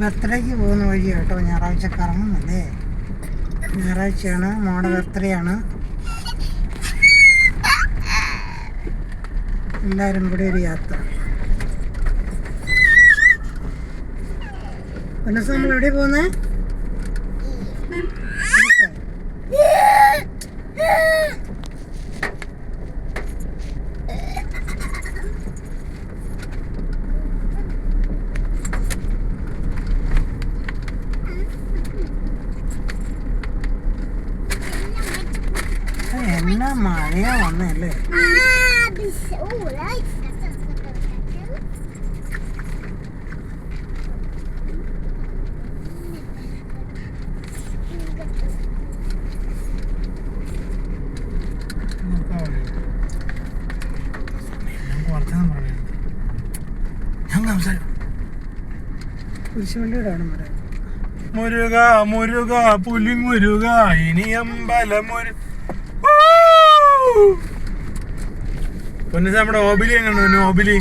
ബർത്ത്ഡേക്ക് പോകുന്ന വഴി കേട്ടോ ഞായറാഴ്ച കറങ്ങുന്നല്ലേ ഞായറാഴ്ചയാണ് മോടെ ബർത്ത്ഡേ ആണ് എല്ലാവരും കൂടി ഒരു യാത്ര. പിന്നെ നമ്മൾ എവിടെ പോകുന്നേ? എന്നാ മഴയാ വന്നല്ലേ? മുരുക മുരുക പുലി മുരുക ഇനി അമ്പലമുരു പൊന്നു നമ്മുടെ ഓബിലി എങ്ങനെ ഓബിലി.